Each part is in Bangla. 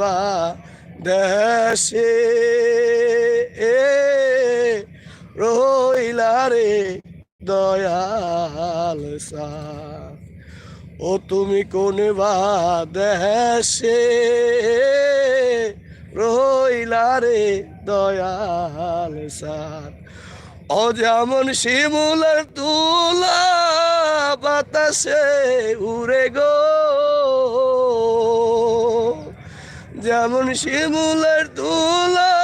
বা দেশে রইলা রে দয়াল ও তুমি কোন বা দেশে রইলা রে দয়াল সার। ও যেমন শিমুলের তুলা বাতাসে উড়ে গো যেমন শিমুলের তুলা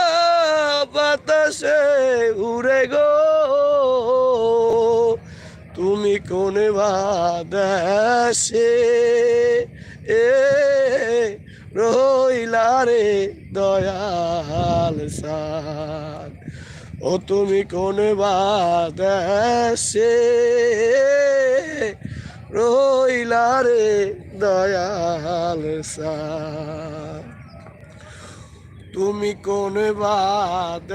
বাতাসে উড়ে গো। তুমি কোন বাদাসে এ রইলা রে দয়াল সার। ও তুমি কোন রইলা রে দয়াল সার। তুমি কোন বাদেশে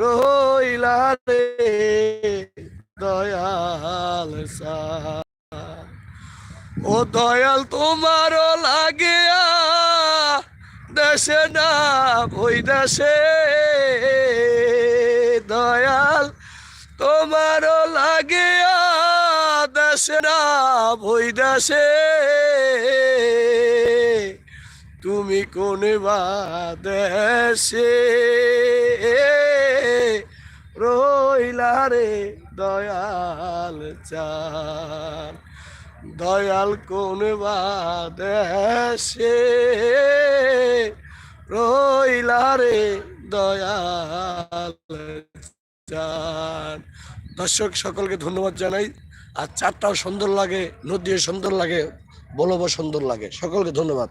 রইলা রে দয়াল ও দয়াল, তোমারও লাগিয়া দেশে না, ওই দেশে। দয়াল, তোমারও লাগিয়া দেশে না, ওই দেশে। তুমি কোন দেশে রইলা রে দয়াল চান দয়াল কোন দেশে রইলা রে দয়াল চান দর্শক, সকলকে ধন্যবাদ জানাই। আর চারটাও সুন্দর লাগে, নদীও সুন্দর লাগে বলব সুন্দর লাগে। সকলকে ধন্যবাদ।